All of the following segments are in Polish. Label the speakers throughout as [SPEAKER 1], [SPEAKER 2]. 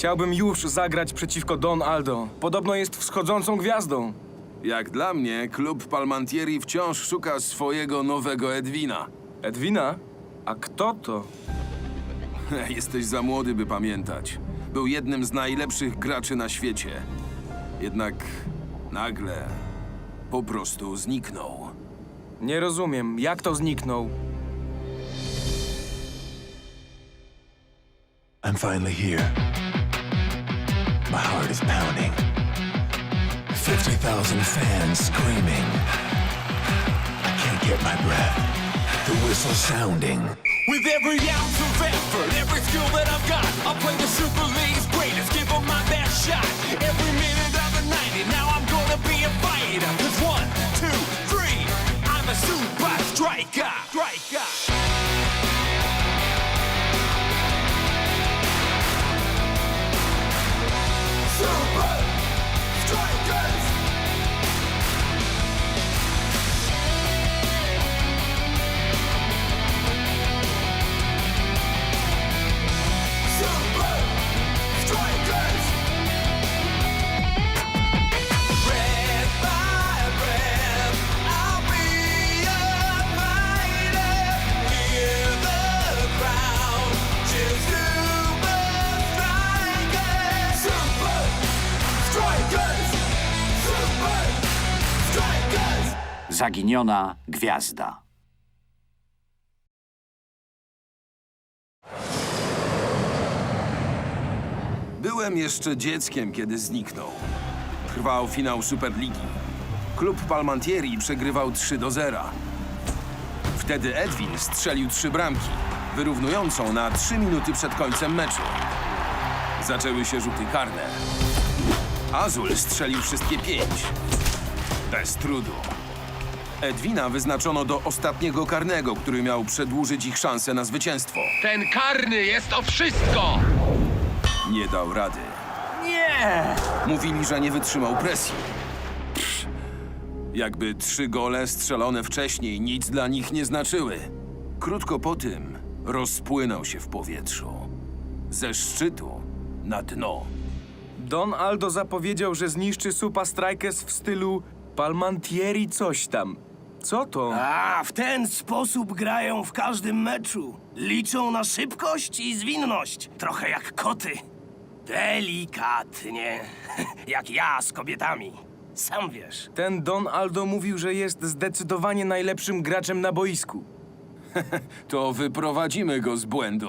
[SPEAKER 1] Chciałbym już zagrać przeciwko Don Aldo. Podobno jest wschodzącą gwiazdą.
[SPEAKER 2] Jak dla mnie, klub Palmantieri wciąż szuka swojego nowego Edwina.
[SPEAKER 1] Edwina? A kto to?
[SPEAKER 2] Jesteś za młody, by pamiętać. Był jednym z najlepszych graczy na świecie. Jednak nagle po prostu zniknął.
[SPEAKER 1] Nie rozumiem, jak to zniknął.
[SPEAKER 3] I'm finally here. My heart is pounding. 50,000 fans screaming. I can't get my breath. The whistle sounding.
[SPEAKER 4] With every ounce of effort, every skill that I've got, I'll play the Super League's greatest, give 'em my best shot. Every minute of the 90, now I'm gonna be a fighter. Cause one, two, three, I'm a super striker.
[SPEAKER 5] Zaginiona gwiazda.
[SPEAKER 2] Byłem jeszcze dzieckiem, kiedy zniknął. Trwał finał Superligi. Klub Palmantieri przegrywał 3 do 0. Wtedy Edwin strzelił trzy bramki, wyrównującą na 3 minuty przed końcem meczu. Zaczęły się rzuty karne. Azul strzelił wszystkie pięć. Bez trudu. Edwina wyznaczono do ostatniego karnego, który miał przedłużyć ich szansę na zwycięstwo.
[SPEAKER 6] Ten karny jest o wszystko!
[SPEAKER 2] Nie dał rady.
[SPEAKER 6] Nie!
[SPEAKER 2] Mówili, że nie wytrzymał presji. Psz, jakby trzy gole strzelone wcześniej nic dla nich nie znaczyły. Krótko po tym rozpłynął się w powietrzu. Ze szczytu na dno.
[SPEAKER 1] Don Aldo zapowiedział, że zniszczy Supa Strikers w stylu Palmantieri coś tam. Co to?
[SPEAKER 7] A, w ten sposób grają w każdym meczu. Liczą na szybkość i zwinność. Trochę jak koty. Delikatnie. jak ja z kobietami. Sam wiesz.
[SPEAKER 1] Ten Don Aldo mówił, że jest zdecydowanie najlepszym graczem na boisku.
[SPEAKER 2] To wyprowadzimy go z błędu.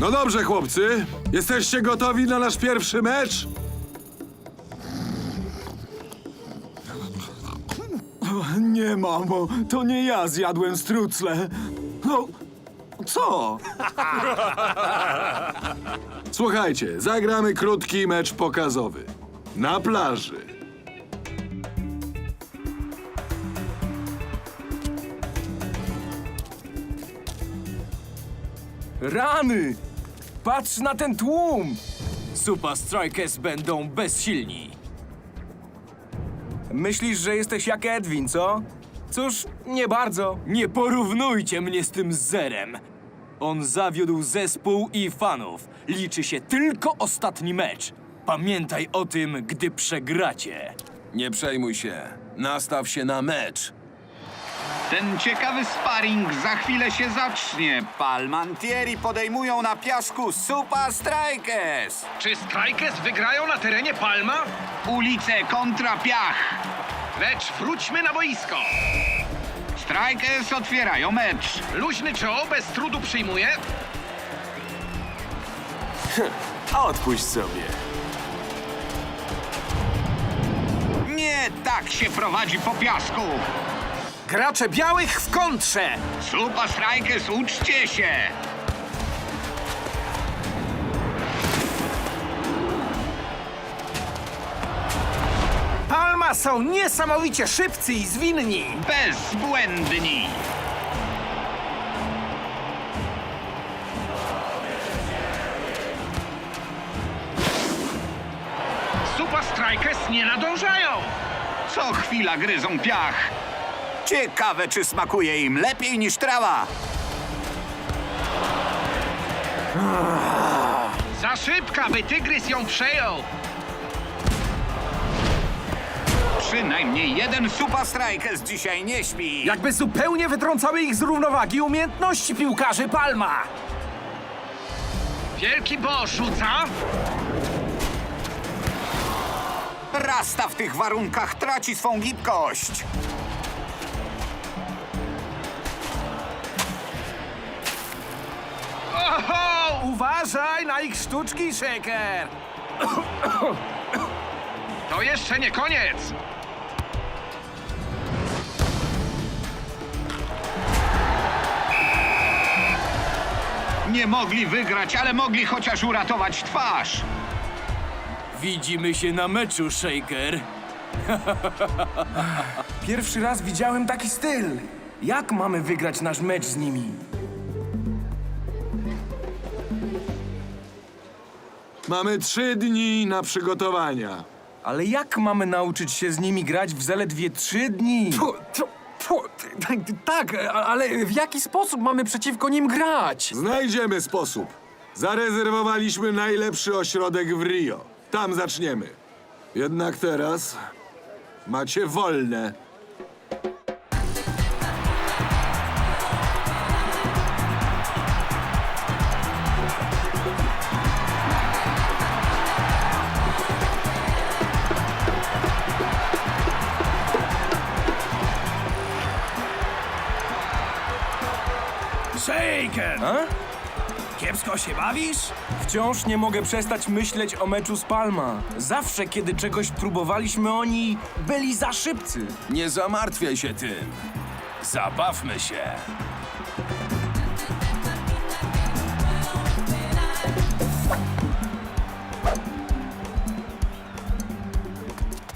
[SPEAKER 8] No dobrze, chłopcy. Jesteście gotowi na nasz pierwszy mecz? Nie, mamo. To nie ja zjadłem strucle. No, co? Słuchajcie, zagramy krótki mecz pokazowy. Na plaży.
[SPEAKER 1] Rany! Patrz na ten tłum!
[SPEAKER 6] Super Strikers będą bezsilni.
[SPEAKER 1] Myślisz, że jesteś jak Edwin, co? Cóż, nie bardzo.
[SPEAKER 6] Nie porównujcie mnie z tym zerem. On zawiódł zespół i fanów. Liczy się tylko ostatni mecz. Pamiętaj o tym, gdy przegracie.
[SPEAKER 2] Nie przejmuj się. Nastaw się na mecz.
[SPEAKER 5] Ten ciekawy sparring za chwilę się zacznie. Palmantieri podejmują na piasku Super Strikers.
[SPEAKER 6] Czy Strikers wygrają na terenie Palma?
[SPEAKER 5] Ulice kontra piach.
[SPEAKER 6] Lecz wróćmy na boisko.
[SPEAKER 5] Strikers otwierają mecz.
[SPEAKER 6] Luźny Joe bez trudu przyjmuje.
[SPEAKER 4] Odpuść sobie.
[SPEAKER 5] Nie tak się prowadzi po piasku.
[SPEAKER 6] Gracze białych w kontrze.
[SPEAKER 5] Super Strikers, uczcie się.
[SPEAKER 6] Palma są niesamowicie szybcy i zwinni.
[SPEAKER 5] Bezbłędni.
[SPEAKER 6] Super Strikers nie nadążają.
[SPEAKER 5] Co chwila gryzą piach. Ciekawe, czy smakuje im lepiej niż trawa.
[SPEAKER 9] Za szybka, by Tygrys ją przejął!
[SPEAKER 5] Przynajmniej jeden Super Strikers dzisiaj nie śpi.
[SPEAKER 1] Jakby zupełnie wytrącały ich z równowagi umiejętności piłkarzy Palma.
[SPEAKER 9] Wielki Bo rzuca,
[SPEAKER 5] Rasta w tych warunkach traci swą gibkość.
[SPEAKER 1] Uważaj na ich sztuczki, Shaker!
[SPEAKER 9] To jeszcze nie koniec!
[SPEAKER 5] Nie mogli wygrać, ale mogli chociaż uratować twarz.
[SPEAKER 6] Widzimy się na meczu, Shaker.
[SPEAKER 1] Pierwszy raz widziałem taki styl. Jak mamy wygrać nasz mecz z nimi?
[SPEAKER 8] Mamy trzy dni na przygotowania.
[SPEAKER 1] Ale jak mamy nauczyć się z nimi grać w zaledwie trzy dni?
[SPEAKER 10] Tak, ale w jaki sposób mamy przeciwko nim grać?
[SPEAKER 8] Znajdziemy sposób. Zarezerwowaliśmy najlepszy ośrodek w Rio. Tam zaczniemy. Jednak teraz macie wolne.
[SPEAKER 7] Shaker!
[SPEAKER 1] A?
[SPEAKER 7] Kiepsko się bawisz?
[SPEAKER 1] Wciąż nie mogę przestać myśleć o meczu z Palma. Zawsze, kiedy czegoś próbowaliśmy, oni byli za szybcy.
[SPEAKER 2] Nie zamartwiaj się tym. Zabawmy się.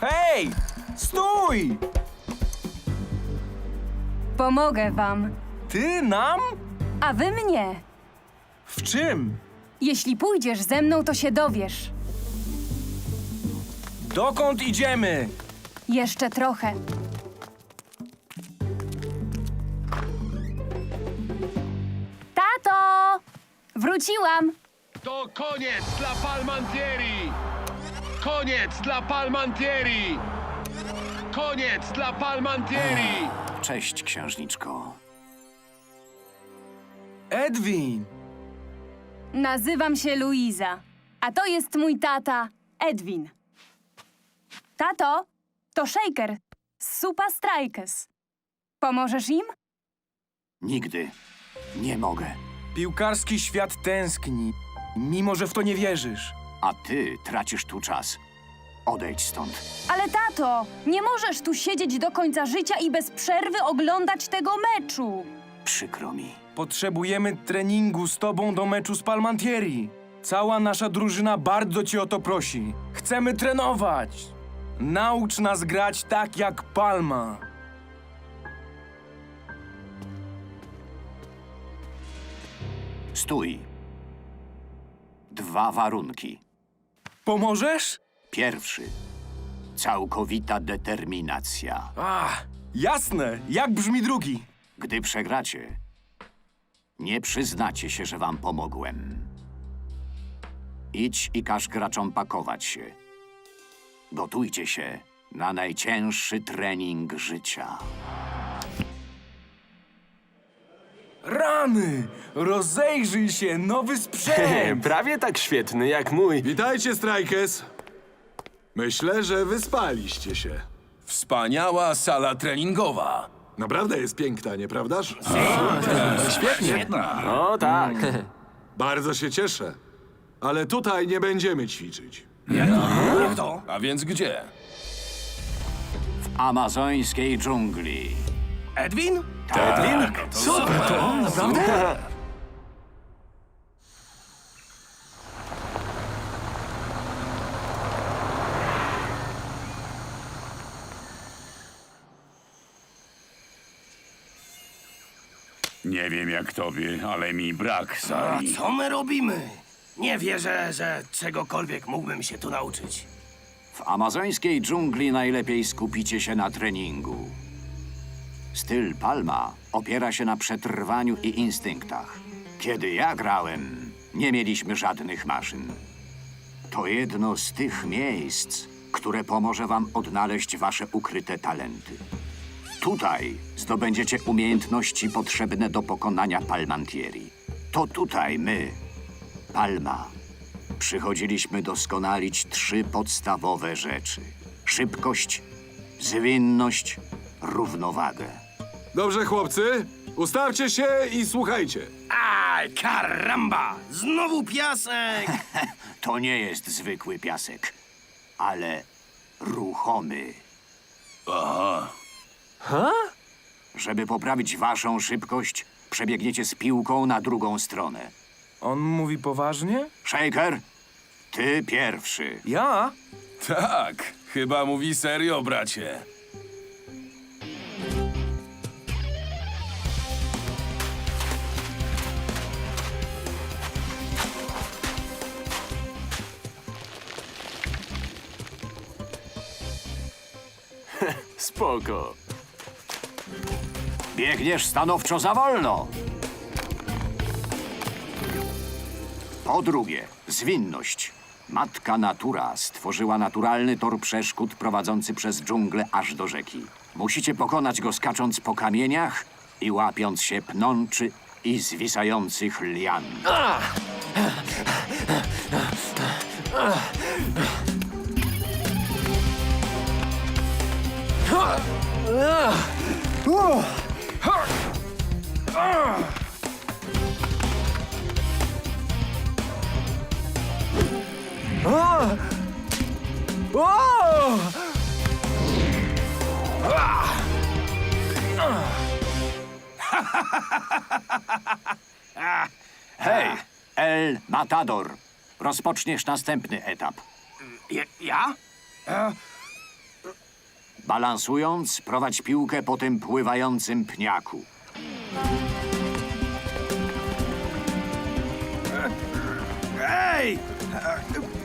[SPEAKER 1] Hej! Stój!
[SPEAKER 11] Pomogę wam,
[SPEAKER 1] Ty nam?
[SPEAKER 11] A wy mnie.
[SPEAKER 1] W czym?
[SPEAKER 11] Jeśli pójdziesz ze mną, to się dowiesz.
[SPEAKER 1] Dokąd idziemy?
[SPEAKER 11] Jeszcze trochę. Tato! Wróciłam!
[SPEAKER 9] To koniec dla Palmantieri! Koniec dla Palmantieri! Koniec dla Palmantieri!
[SPEAKER 5] Cześć, księżniczko.
[SPEAKER 1] Edwin!
[SPEAKER 11] Nazywam się Luiza, a to jest mój tata, Edwin. Tato, to Shaker z Supa Strikers. Pomożesz im?
[SPEAKER 5] Nigdy nie mogę.
[SPEAKER 1] Piłkarski świat tęskni, mimo że w to nie wierzysz.
[SPEAKER 5] A ty tracisz tu czas. Odejdź stąd.
[SPEAKER 11] Ale tato, nie możesz tu siedzieć do końca życia i bez przerwy oglądać tego meczu.
[SPEAKER 5] Przykro mi.
[SPEAKER 1] Potrzebujemy treningu z tobą do meczu z Palmantieri. Cała nasza drużyna bardzo cię o to prosi. Chcemy trenować. Naucz nas grać tak jak Palma.
[SPEAKER 5] Stój. Dwa warunki.
[SPEAKER 1] Pomożesz?
[SPEAKER 5] Pierwszy. Całkowita determinacja.
[SPEAKER 1] A, jasne. Jak brzmi drugi?
[SPEAKER 5] Gdy przegracie, nie przyznacie się, że wam pomogłem. Idź i każ graczom pakować się. Gotujcie się na najcięższy trening życia.
[SPEAKER 1] Rany! Rozejrzyj się, nowy sprzęt!
[SPEAKER 10] Prawie tak świetny jak mój.
[SPEAKER 8] Witajcie, Strikers. Myślę, że wyspaliście się.
[SPEAKER 2] Wspaniała sala treningowa.
[SPEAKER 8] Naprawdę jest piękna, nieprawdaż?
[SPEAKER 10] O tak.
[SPEAKER 8] Bardzo się cieszę. Ale tutaj nie będziemy ćwiczyć.
[SPEAKER 7] Jak to?
[SPEAKER 2] A więc gdzie?
[SPEAKER 5] W amazońskiej dżungli.
[SPEAKER 7] Edwin?
[SPEAKER 10] Edwin? Super to, naprawdę?
[SPEAKER 9] Nie wiem jak tobie, ale mi brak
[SPEAKER 7] A
[SPEAKER 9] sali.
[SPEAKER 7] co my robimy? Nie wierzę, że czegokolwiek mógłbym się tu nauczyć.
[SPEAKER 5] W amazońskiej dżungli najlepiej skupicie się na treningu. Styl Palma opiera się na przetrwaniu i instynktach. Kiedy ja grałem, nie mieliśmy żadnych maszyn. To jedno z tych miejsc, które pomoże wam odnaleźć wasze ukryte talenty. Tutaj zdobędziecie umiejętności potrzebne do pokonania Palmantieri. To tutaj my, Palma, przychodziliśmy doskonalić trzy podstawowe rzeczy: szybkość, zwinność, równowagę.
[SPEAKER 8] Dobrze, chłopcy, ustawcie się i słuchajcie.
[SPEAKER 7] Aj, karamba! Znowu piasek!
[SPEAKER 5] To nie jest zwykły piasek, ale ruchomy.
[SPEAKER 9] Aha.
[SPEAKER 5] Żeby poprawić waszą szybkość, przebiegniecie z piłką na drugą stronę.
[SPEAKER 1] On mówi poważnie?
[SPEAKER 5] Shaker, ty pierwszy.
[SPEAKER 1] Ja?
[SPEAKER 2] Tak, chyba mówi serio, bracie.
[SPEAKER 6] Spoko.
[SPEAKER 5] Biegniesz stanowczo za wolno. Po drugie, zwinność. Matka Natura stworzyła naturalny tor przeszkód prowadzący przez dżunglę aż do rzeki. Musicie pokonać go skacząc po kamieniach i łapiąc się pnączy i zwisających lian. Hej, El Matador. Rozpoczniesz następny etap.
[SPEAKER 7] Ja? ja?
[SPEAKER 5] Balansując, prowadź piłkę po tym pływającym pniaku.
[SPEAKER 7] Ej!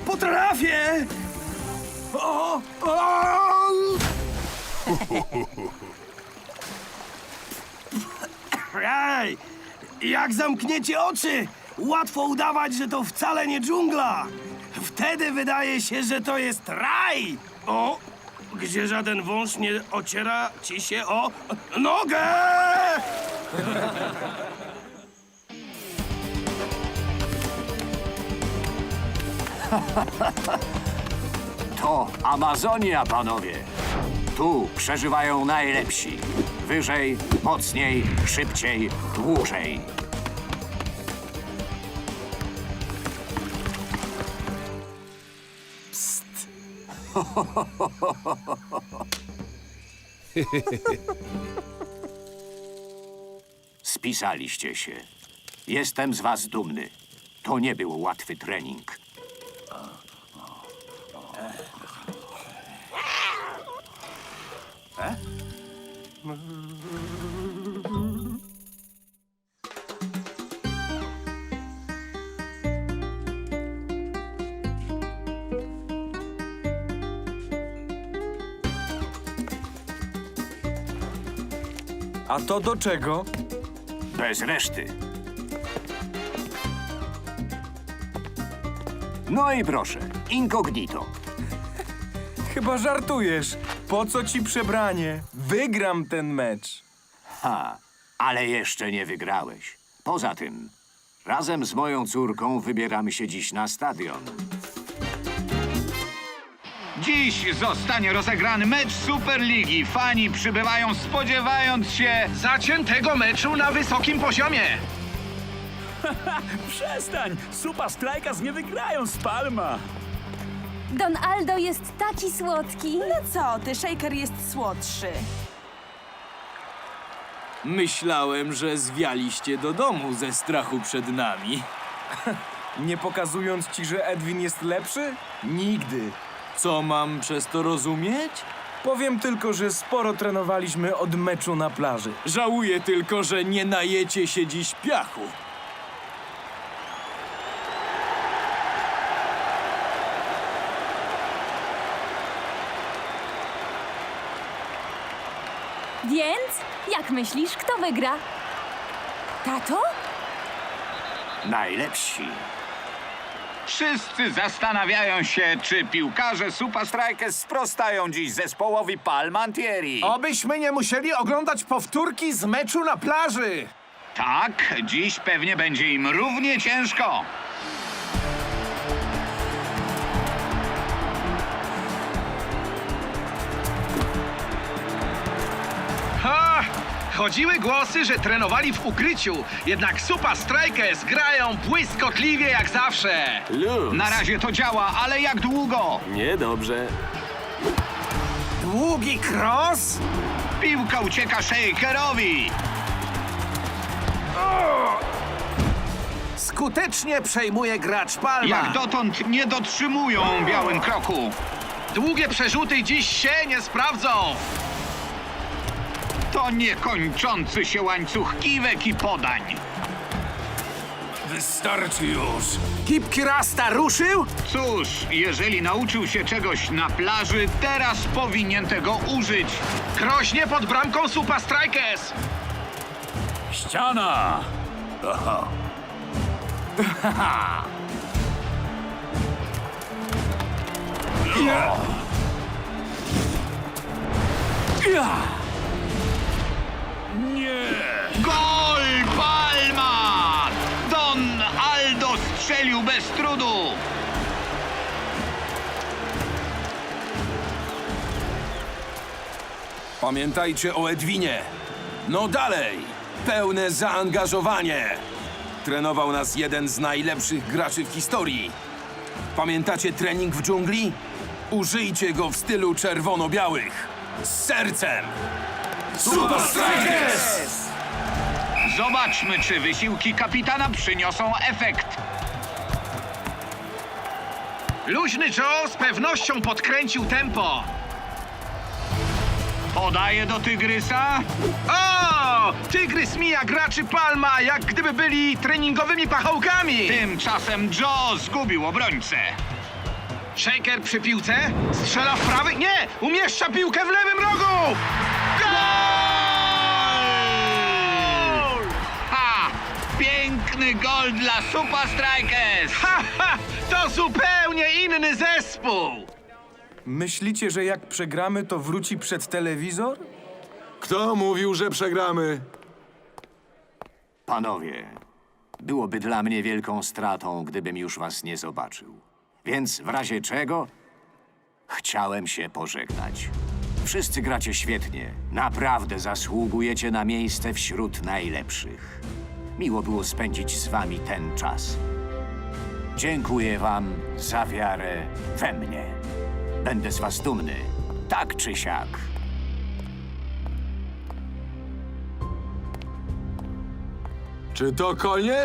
[SPEAKER 7] Potrafię! O, o! Ej! Jak zamkniecie oczy, łatwo udawać, że to wcale nie dżungla. Wtedy wydaje się, że to jest raj. O, gdzie żaden wąż nie ociera ci się o nogę!
[SPEAKER 5] To Amazonia, panowie. Tu przeżywają najlepsi. Wyżej, mocniej, szybciej, dłużej. Spisaliście się. Jestem z was dumny. To nie był łatwy trening.
[SPEAKER 1] A to do czego?
[SPEAKER 5] Bez reszty. No i proszę, incognito.
[SPEAKER 1] Chyba żartujesz. Po co ci przebranie? Wygram ten mecz.
[SPEAKER 5] Ha, ale jeszcze nie wygrałeś. Poza tym, razem z moją córką wybieramy się dziś na stadion. Dziś zostanie rozegrany mecz Superligi. Fani przybywają spodziewając się...
[SPEAKER 7] Zaciętego meczu na wysokim poziomie.
[SPEAKER 9] Przestań! Super Strikers nie wygrają z Palma!
[SPEAKER 11] Don Aldo jest taki słodki.
[SPEAKER 12] No co ty, Shaker jest słodszy.
[SPEAKER 6] Myślałem, że zwialiście do domu ze strachu przed nami.
[SPEAKER 1] Nie pokazując ci, że Edwin jest lepszy? Nigdy.
[SPEAKER 6] Co mam przez to rozumieć?
[SPEAKER 1] Powiem tylko, że sporo trenowaliśmy od meczu na plaży.
[SPEAKER 6] Żałuję tylko, że nie najecie się dziś piachu.
[SPEAKER 11] Więc, jak myślisz, kto wygra? Tato?
[SPEAKER 5] Najlepsi
[SPEAKER 13] Wszyscy zastanawiają się, czy piłkarze Super
[SPEAKER 5] Strikers sprostają dziś zespołowi Palmantieri.
[SPEAKER 12] Obyśmy nie musieli oglądać powtórki z meczu na plaży.
[SPEAKER 13] Tak, dziś pewnie będzie im równie ciężko.
[SPEAKER 12] Chodziły głosy, że trenowali w ukryciu, jednak Super Strikers grają błyskotliwie jak zawsze.
[SPEAKER 13] Na razie to działa, ale jak długo?
[SPEAKER 10] Niedobrze.
[SPEAKER 12] Długi cross?
[SPEAKER 13] Piłka ucieka Shakerowi.
[SPEAKER 12] Skutecznie przejmuje gracz Palma.
[SPEAKER 13] Jak dotąd nie dotrzymują białym kroku.
[SPEAKER 12] Długie przerzuty dziś się nie sprawdzą.
[SPEAKER 13] To niekończący się łańcuch kiwek i podań.
[SPEAKER 1] Wystarczy już.
[SPEAKER 12] Kipki Rasta ruszył?
[SPEAKER 13] Cóż, jeżeli nauczył się czegoś na plaży, teraz powinien tego użyć.
[SPEAKER 12] Krośnie pod bramką Super Strikers.
[SPEAKER 10] Ściana! Aha. Nie!
[SPEAKER 13] Gol Palma! Don Aldo strzelił bez trudu.
[SPEAKER 2] Pamiętajcie o Edwinie. No dalej! Pełne zaangażowanie! Trenował nas jeden z najlepszych graczy w historii. Pamiętacie trening w dżungli? Użyjcie go w stylu czerwono-białych. Z sercem! Super Strikers!
[SPEAKER 13] Zobaczmy, czy wysiłki kapitana przyniosą efekt.
[SPEAKER 12] Luźny Joe z pewnością podkręcił tempo.
[SPEAKER 13] Podaje do Tygrysa.
[SPEAKER 12] O! Tygrys mija graczy Palma, jak gdyby byli treningowymi pachołkami.
[SPEAKER 13] Tymczasem Joe zgubił obrońcę.
[SPEAKER 12] Shaker przy piłce, strzela w prawy, nie! Umieszcza piłkę w lewym rogu!
[SPEAKER 13] Piękny gol dla Super Strikers!
[SPEAKER 12] Ha, ha! To zupełnie inny zespół!
[SPEAKER 1] Myślicie, że jak przegramy, to wróci przed telewizor?
[SPEAKER 8] Kto mówił, że przegramy?
[SPEAKER 5] Panowie, byłoby dla mnie wielką stratą, gdybym już was nie zobaczył. Więc w razie czego chciałem się pożegnać. Wszyscy gracie świetnie. Naprawdę zasługujecie na miejsce wśród najlepszych. Miło było spędzić z wami ten czas. Dziękuję wam za wiarę we mnie. Będę z was dumny, tak czy siak.
[SPEAKER 8] Czy to koniec?